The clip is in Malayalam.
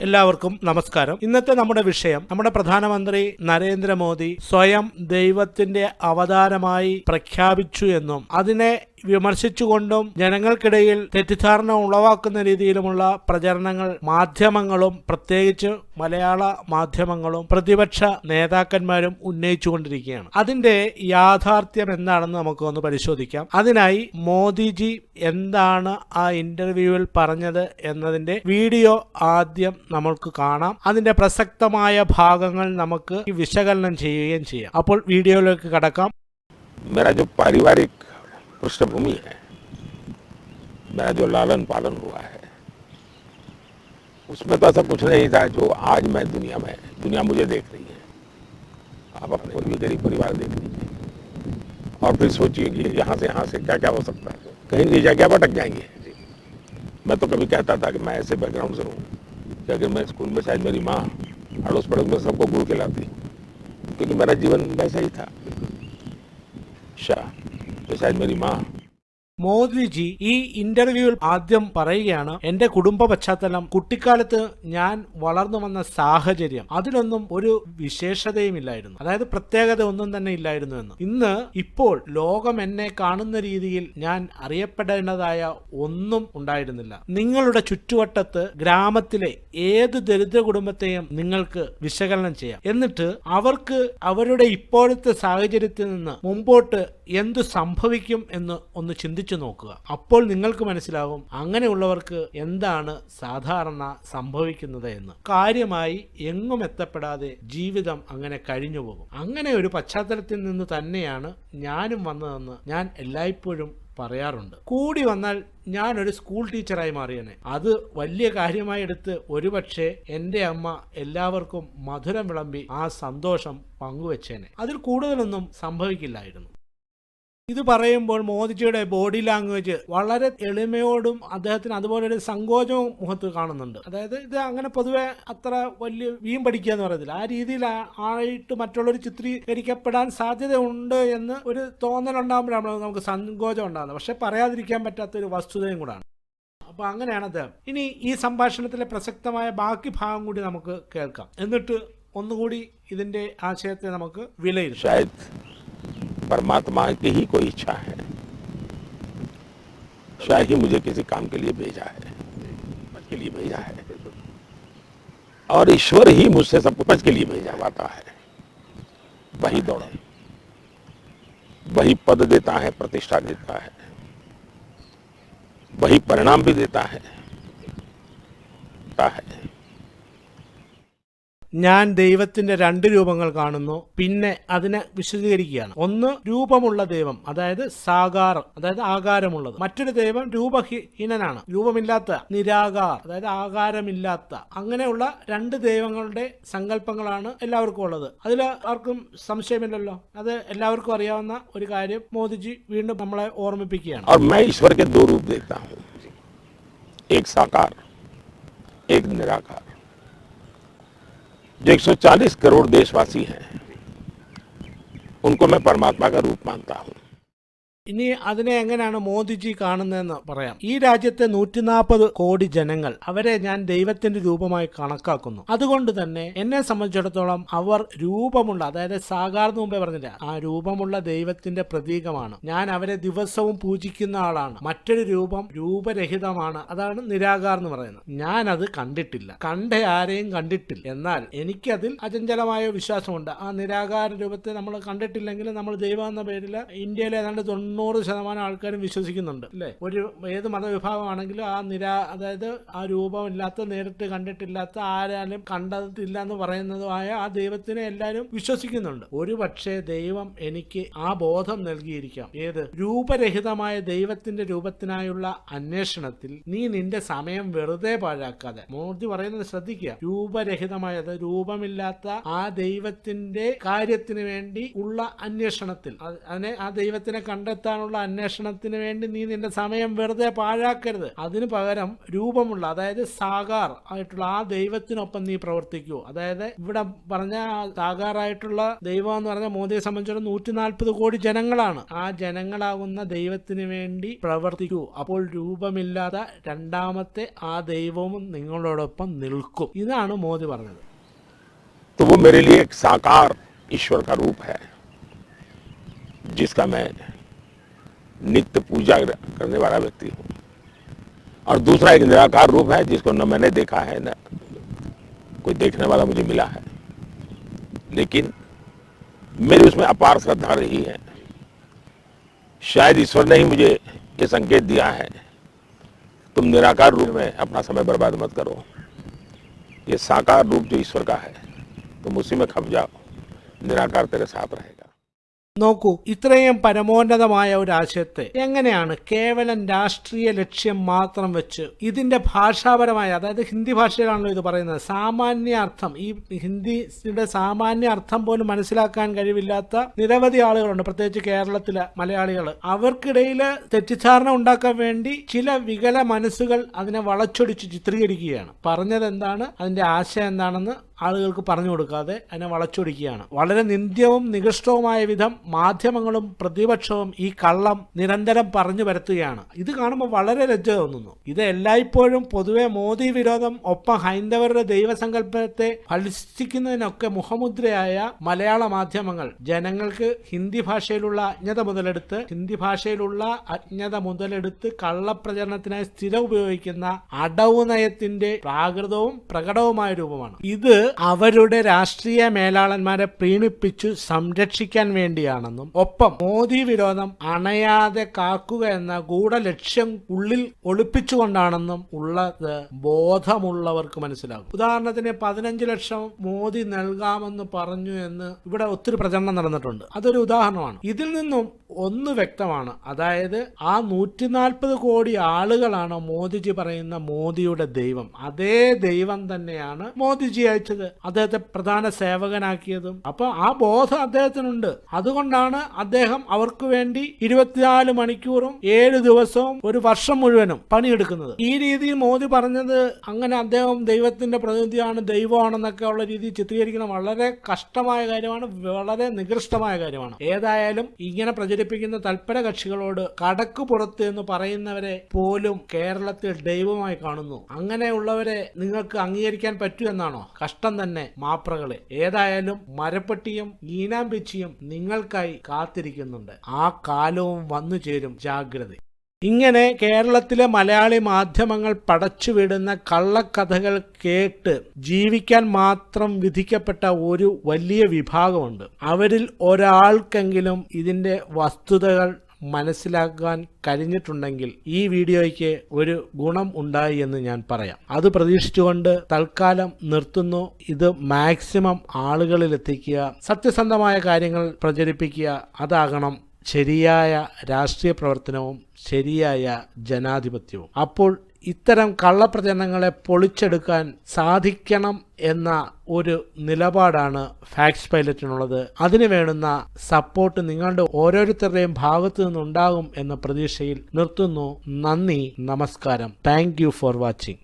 എല്ലാവർക്കും നമസ്കാരം. ഇന്നത്തെ നമ്മുടെ വിഷയം നമ്മുടെ പ്രധാനമന്ത്രി നരേന്ദ്രമോദി സ്വയം ദൈവത്തിന്റെ അവതാരമായി പ്രഖ്യാപിച്ചു എന്നും അതിനെ വിമർശിച്ചുകൊണ്ടും ജനങ്ങൾക്കിടയിൽ തെറ്റിദ്ധാരണ ഉളവാക്കുന്ന രീതിയിലുമുള്ള പ്രചരണങ്ങൾ മാധ്യമങ്ങളും പ്രത്യേകിച്ച് മലയാള മാധ്യമങ്ങളും പ്രതിപക്ഷ നേതാക്കന്മാരും ഉന്നയിച്ചുകൊണ്ടിരിക്കുകയാണ് അതിന്റെ യാഥാർത്ഥ്യം എന്താണെന്ന് നമുക്ക് ഒന്ന് പരിശോധിക്കാം അതിനായി മോദിജി എന്താണ് ആ ഇന്റർവ്യൂവിൽ പറഞ്ഞത് എന്നതിന്റെ വീഡിയോ ആദ്യം നമ്മൾക്ക് കാണാം അതിന്റെ പ്രസക്തമായ ഭാഗങ്ങൾ നമുക്ക് വിശകലനം ചെയ്യുകയും ചെയ്യാം അപ്പോൾ വീഡിയോയിലേക്ക് കടക്കാം मेरा जो पारिवारिक पृष्ठभूमि है। मेरा जो लालन पालन हुआ है, उसमें तो ऐसा कुछ नहीं था जो आज मैं दुनिया में, दुनिया मुझे देख रही है। आप अपने और भी गरीब परिवार देख लीजिए और फिर सोचिए कि यहाँ से यहाँ से क्या क्या हो सकता है। कहीं नहीं आप अटक जाएँगे? मैं तो कभी कहता था कि मैं ऐसे बैकग्राउंड से हूँ कि अगर मैं स्कूल में शायद मेरी माँ अड़ोस पड़ोस में सबको गुड़ खिलाती, क्योंकि मेरा जीवन वैसा ही था। शाह तो शायद मेरी माँ മോദിജി ഈ ഇന്റർവ്യൂവിൽ ആദ്യം പറയുകയാണ് എന്റെ കുടുംബ പശ്ചാത്തലം കുട്ടിക്കാലത്ത് ഞാൻ വളർന്നു വന്ന സാഹചര്യം അതിലൊന്നും ഒരു വിശേഷതയും ഇല്ലായിരുന്നു അതായത് പ്രത്യേകത ഒന്നും തന്നെ ഇല്ലായിരുന്നു എന്ന്. ഇന്ന് ഇപ്പോൾ ലോകം എന്നെ കാണുന്ന രീതിയിൽ ഞാൻ അറിയപ്പെടേണ്ടതായ ഒന്നും ഉണ്ടായിരുന്നില്ല. നിങ്ങളുടെ ചുറ്റുവട്ടത്ത് ഗ്രാമത്തിലെ ഏത് ദരിദ്ര കുടുംബത്തെയും നിങ്ങൾക്ക് വിശകലനം ചെയ്യാം. എന്നിട്ട് അവർക്ക് അവരുടെ ഇപ്പോഴത്തെ സാഹചര്യത്തിൽ നിന്ന് മുമ്പോട്ട് എന്തു സംഭവിക്കും എന്ന് ഒന്ന് ചിന്തിച്ചു നോക്കുക. അപ്പോൾ നിങ്ങൾക്ക് മനസ്സിലാകും അങ്ങനെയുള്ളവർക്ക് എന്താണ് സാധാരണ സംഭവിക്കുന്നത് എന്ന്. കാര്യമായി എങ്ങും എത്തപ്പെടാതെ ജീവിതം അങ്ങനെ കഴിഞ്ഞു പോകും. അങ്ങനെ ഒരു പശ്ചാത്തലത്തിൽ നിന്ന് തന്നെയാണ് ഞാനും വന്നതെന്ന് ഞാൻ എല്ലായ്പ്പോഴും പറയാറുണ്ട്. കൂടി വന്നാൽ ഞാൻ ഒരു സ്കൂൾ ടീച്ചറായി മാറിയനെ. അത് വലിയ കാര്യമായി എടുത്ത് ഒരുപക്ഷെ എന്റെ അമ്മ എല്ലാവർക്കും മധുരം വിളമ്പി ആ സന്തോഷം പങ്കുവച്ചേനെ. അതിൽ കൂടുതലൊന്നും സംഭവിക്കില്ലായിരുന്നു. ഇത് പറയുമ്പോൾ മോദിജിയുടെ ബോഡി ലാംഗ്വേജ് വളരെ എളിമയോടും അദ്ദേഹത്തിന് അതുപോലെ ഒരു സങ്കോചവും മുഖത്ത് കാണുന്നുണ്ട്. അതായത് ഇത് അങ്ങനെ പൊതുവെ അത്ര വലിയ വീം പഠിക്കുക എന്ന് പറയത്തില്ല. ആ രീതിയിൽ ആയിട്ട് മറ്റുള്ളവർ ചിത്രീകരിക്കപ്പെടാൻ സാധ്യതയുണ്ട് എന്ന് ഒരു തോന്നലുണ്ടാകുമ്പോഴാണ് നമുക്ക് സങ്കോചം ഉണ്ടാകുന്നത്. പക്ഷെ പറയാതിരിക്കാൻ പറ്റാത്ത ഒരു വസ്തുതയും കൂടാണ്. അപ്പോൾ അങ്ങനെയാണ് അദ്ദേഹം. ഇനി ഈ സംഭാഷണത്തിലെ പ്രസക്തമായ ബാക്കി ഭാഗം കൂടി നമുക്ക് കേൾക്കാം. എന്നിട്ട് ഒന്നുകൂടി ഇതിന്റെ ആശയത്തെ നമുക്ക് വിലയിരുത്താം. परमात्मा की ही कोई इच्छा है। शायद ही मुझे किसी काम के लिए भेजा है के लिए भेजा है। और ईश्वर ही मुझसे सब कुछ के लिए भेजा पाता है। वही दौड़, वही पद देता है, प्रतिष्ठा देता है, वही परिणाम भी देता है देता है। ഞാൻ ദൈവത്തിന്റെ രണ്ട് രൂപങ്ങൾ കാണുന്നു പിന്നെ അതിനെ വിശദീകരിക്കുകയാണ്. ഒന്ന് രൂപമുള്ള ദൈവം അതായത് സാകാരം അതായത് ആകാരമുള്ളത്. മറ്റൊരു ദൈവം രൂപഹീനനാണ്. രൂപമില്ലാത്ത നിരാകാർ അതായത് ആകാരമില്ലാത്ത. അങ്ങനെയുള്ള രണ്ട് ദൈവങ്ങളുടെ സങ്കല്പങ്ങളാണ് എല്ലാവർക്കും ഉള്ളത്. അതിൽ ആർക്കും സംശയമില്ലല്ലോ? അത് എല്ലാവർക്കും അറിയാവുന്ന ഒരു കാര്യം മോദിജി വീണ്ടും നമ്മളെ ഓർമ്മിപ്പിക്കുകയാണ്. एक साकार एक निराकार। जो 140 करोड़ देशवासी हैं। उनको मैं परमात्मा का रूप मानता हूँ। ഇനി അതിനെ എങ്ങനെയാണ് മോദിജി കാണുന്നതെന്ന് പറയാം. ഈ രാജ്യത്തെ നൂറ്റി നാൽപ്പത് കോടി ജനങ്ങൾ അവരെ ഞാൻ ദൈവത്തിന്റെ രൂപമായി കണക്കാക്കുന്നു. അതുകൊണ്ട് തന്നെ എന്നെ സംബന്ധിച്ചിടത്തോളം അവർ രൂപമുള്ള അതായത് സാകാർന്ന് മുമ്പേ പറഞ്ഞില്ല ആ രൂപമുള്ള ദൈവത്തിന്റെ പ്രതീകമാണ്. ഞാൻ അവരെ ദിവസവും പൂജിക്കുന്ന ആളാണ്. മറ്റൊരു രൂപം രൂപരഹിതമാണ്. അതാണ് നിരാകാർ എന്ന് പറയുന്നത്. ഞാൻ അത് കണ്ടിട്ടില്ല. കണ്ട ആരെയും കണ്ടിട്ടില്ല. എന്നാൽ എനിക്കതിൽ അചഞ്ചലമായ വിശ്വാസമുണ്ട്. ആ നിരാകാര രൂപത്തെ നമ്മൾ കണ്ടിട്ടില്ലെങ്കിൽ നമ്മൾ ദൈവം എന്ന പേരിൽ ഇന്ത്യയിലെ ഏതാണ്ട് തൊണ്ണൂറ് ശതമാനം ആൾക്കാരും വിശ്വസിക്കുന്നുണ്ട്. അല്ലേ? ഒരു ഏത് മതവിഭാഗമാണെങ്കിലും ആ നിരാ അതായത് ആ രൂപമില്ലാത്ത നേരിട്ട് കണ്ടിട്ടില്ലാത്ത ആരാലും കണ്ടതില്ല എന്ന് പറയുന്നതുമായ ആ ദൈവത്തിനെ എല്ലാവരും വിശ്വസിക്കുന്നുണ്ട്. ഒരു പക്ഷേ ദൈവം എനിക്ക് ആ ബോധം നൽകിയിരിക്കാം. ഏത്? രൂപരഹിതമായ ദൈവത്തിന്റെ രൂപത്തിനായുള്ള അന്വേഷണത്തിൽ നീ നിന്റെ സമയം വെറുതെ പാഴാക്കാതെ. മൂർത്തി പറയുന്നത് ശ്രദ്ധിക്കുക. രൂപരഹിതമായത് രൂപമില്ലാത്ത ആ ദൈവത്തിന്റെ കാര്യത്തിന് വേണ്ടി ഉള്ള അന്വേഷണത്തിൽ. അതിനെ ആ ദൈവത്തിനെ കണ്ടെത്തി കണ്ടെത്താനുള്ള അന്വേഷണത്തിന് വേണ്ടി നീ നിന്റെ സമയം വെറുതെ പാഴാക്കരുത് അതിന് പകരം രൂപമുള്ള അതായത് സാകാർ ആയിട്ടുള്ള ആ ദൈവത്തിനൊപ്പം നീ പ്രവർത്തിക്കൂ അതായത് ഇവിടെ പറഞ്ഞ ആ സാകാറായിട്ടുള്ള ദൈവം എന്ന് പറഞ്ഞ മോദിയെ സംബന്ധിച്ചിടത്തോളം നൂറ്റി നാൽപ്പത് കോടി ജനങ്ങളാണ് ആ ജനങ്ങളാകുന്ന ദൈവത്തിന് വേണ്ടി പ്രവർത്തിക്കൂ അപ്പോൾ രൂപമില്ലാത്ത രണ്ടാമത്തെ ആ ദൈവവും നിങ്ങളോടൊപ്പം നിൽക്കും ഇതാണ് മോദി പറഞ്ഞത് तो वो मेरे लिए एक साकार ईश्वर का रूप है जिसका मैं नित्य पूजा करने वाला व्यक्ति हूँ। और दूसरा एक निराकार रूप है जिसको न मैंने देखा है, न कोई देखने वाला मुझे मिला है। लेकिन मेरी उसमें अपार श्रद्धा रही है। शायद ईश्वर ने ही मुझे ये संकेत दिया है, तुम निराकार रूप में अपना समय बर्बाद मत करो। ये साकार रूप जो ईश्वर का है, तुम उसी में खप जाओ। निराकार तेरे साथ रहेगा നോക്കൂ ഇത്രയും പരമോന്നതമായ ഒരു ആശയത്തെ എങ്ങനെയാണ് കേവലം രാഷ്ട്രീയ ലക്ഷ്യം മാത്രം വെച്ച് ഇതിന്റെ ഭാഷാപരമായ അതായത് ഹിന്ദി ഭാഷയിലാണല്ലോ ഇത് പറയുന്നത് സാമാന്യ അർത്ഥം ഈ ഹിന്ദിയുടെ സാമാന്യ അർത്ഥം പോലും മനസ്സിലാക്കാൻ കഴിവില്ലാത്ത നിരവധി ആളുകളുണ്ട്. പ്രത്യേകിച്ച് കേരളത്തിലെ മലയാളികൾ അവർക്കിടയിൽ തെറ്റിദ്ധാരണ ഉണ്ടാക്കാൻ വേണ്ടി ചില വികല മനസ്സുകൾ അതിനെ വളച്ചൊടിച്ച് ചിത്രീകരിക്കുകയാണ്. പറഞ്ഞത് എന്താണ് അതിന്റെ ആശയം എന്താണെന്ന് ആളുകൾക്ക് പറഞ്ഞു കൊടുക്കാതെ അതിനെ വളച്ചൊടിക്കുകയാണ്. വളരെ നിന്ദ്യവും നികൃഷ്ടവുമായ വിധം മാധ്യമങ്ങളും പ്രതിപക്ഷവും ഈ കള്ളം നിരന്തരം പറഞ്ഞു വരുത്തുകയാണ് ഇത് കാണുമ്പോൾ വളരെ ലജ്ജ തോന്നുന്നു. ഇത് എല്ലായ്പ്പോഴും പൊതുവെ മോദി വിരോധം ഒപ്പം ഹൈന്ദവരുടെ ദൈവസങ്കല്പത്തെ ഫലിച്ചിക്കുന്നതിനൊക്കെ മുഖമുദ്രയായ മലയാള മാധ്യമങ്ങൾ. ജനങ്ങൾക്ക് ഹിന്ദി ഭാഷയിലുള്ള അജ്ഞത മുതലെടുത്ത് ഹിന്ദി ഭാഷയിലുള്ള അജ്ഞത മുതലെടുത്ത് കള്ളപ്രചരണത്തിനായി സ്ഥിരം ഉപയോഗിക്കുന്ന അടവ് നയത്തിന്റെ പ്രാകൃതവും പ്രകടവുമായ രൂപമാണ്. ഇത് അവരുടെ രാഷ്ട്രീയ മേലാളന്മാരെ പ്രീണിപ്പിച്ചു സംരക്ഷിക്കാൻ വേണ്ടിയാണെന്നും ഒപ്പം മോദി വിരോധം അണയാതെ കാക്കുക എന്ന ഗൂഢലക്ഷ്യം ഉള്ളിൽ ഒളിപ്പിച്ചുകൊണ്ടാണെന്നും ഉള്ളത് ബോധമുള്ളവർക്ക് മനസ്സിലാകും. ഉദാഹരണത്തിന് പതിനഞ്ച് ലക്ഷം മോദി നൽകാമെന്ന് പറഞ്ഞു എന്ന് ഇവിടെ ഒത്തിരി പ്രചരണം നടന്നിട്ടുണ്ട്. അതൊരു ഉദാഹരണമാണ്. ഇതിൽ നിന്നും ഒന്ന് വ്യക്തമാണ്. അതായത് ആ നൂറ്റി നാൽപ്പത് കോടി ആളുകളാണ് മോദിജി പറയുന്ന മോദിയുടെ ദൈവം. അതേ ദൈവം തന്നെയാണ് മോദിജി അയച്ചത് അദ്ദേഹത്തെ പ്രധാന സേവകനാക്കിയതും. അപ്പൊ ആ ബോധം അദ്ദേഹത്തിനുണ്ട്. അതുകൊണ്ടാണ് അദ്ദേഹം അവർക്ക് വേണ്ടി ഇരുപത്തിനാല് മണിക്കൂറും ഏഴ് ദിവസവും ഒരു വർഷം മുഴുവനും പണിയെടുക്കുന്നത്. ഈ രീതിയിൽ മോദി പറഞ്ഞത് അങ്ങനെ അദ്ദേഹം ദൈവത്തിന്റെ പ്രതിനിധിയാണ് ദൈവമാണെന്നൊക്കെ ഉള്ള രീതിയിൽ ചിത്രീകരിക്കുന്ന വളരെ കഷ്ടമായ കാര്യമാണ് വളരെ നികൃഷ്ടമായ കാര്യമാണ്. ഏതായാലും ഇങ്ങനെ പ്രചരിപ്പിക്കുന്ന തൽപര കക്ഷികളോട് കടക്ക് പുറത്ത് എന്ന് പറയുന്നവരെ പോലും കേരളത്തിൽ ദൈവമായി കാണുന്നു. അങ്ങനെയുള്ളവരെ നിങ്ങൾക്ക് അംഗീകരിക്കാൻ പറ്റൂ എന്നാണോ? കഷ്ടം തന്നെ മാപ്രകളെ. ഏതായാലും മരപ്പെട്ടിയും ഈനാമ്പിച്ചിയും നിങ്ങൾക്കായി കാത്തിരിക്കുന്നുണ്ട്. ആ കാലവും വന്നു ചേരും ജാഗ്രത. ഇങ്ങനെ കേരളത്തിലെ മലയാളി മാധ്യമങ്ങൾ പടച്ചുവിടുന്ന കള്ളക്കഥകൾ കേട്ട് ജീവിക്കാൻ മാത്രം വിധിക്കപ്പെട്ട ഒരു വലിയ വിഭാഗമുണ്ട്. അവരിൽ ഒരാൾക്കെങ്കിലും ഇതിന്റെ വസ്തുതകൾ മനസ്സിലാക്കാൻ കഴിഞ്ഞിട്ടുണ്ടെങ്കിൽ ഈ വീഡിയോയ്ക്ക് ഒരു ഗുണം ഉണ്ടായി എന്ന് ഞാൻ പറയാം. അത് പ്രതീക്ഷിച്ചുകൊണ്ട് തൽക്കാലം നിർത്തുന്നു. ഇത് മാക്സിമം ആളുകളിൽ എത്തിക്കുക സത്യസന്ധമായ കാര്യങ്ങൾ പ്രചരിപ്പിക്കുക അതാകണം ശരിയായ രാഷ്ട്രീയ പ്രവർത്തനവും ശരിയായ ജനാധിപത്യവും. അപ്പോൾ ഇത്തരം കള്ളപ്രചരണങ്ങളെ പൊളിച്ചെടുക്കാൻ സാധിക്കണം എന്ന ഒരു നിലപാടാണ് ഫാക്സ് പൈലറ്റിനുള്ളത്. അതിന് വേണ്ടുന്ന സപ്പോർട്ട് നിങ്ങളുടെ ഓരോരുത്തരുടെയും ഭാഗത്തു നിന്നുണ്ടാകും എന്ന പ്രതീക്ഷയിൽ നിർത്തുന്നു. നന്ദി നമസ്കാരം. Thank for watching.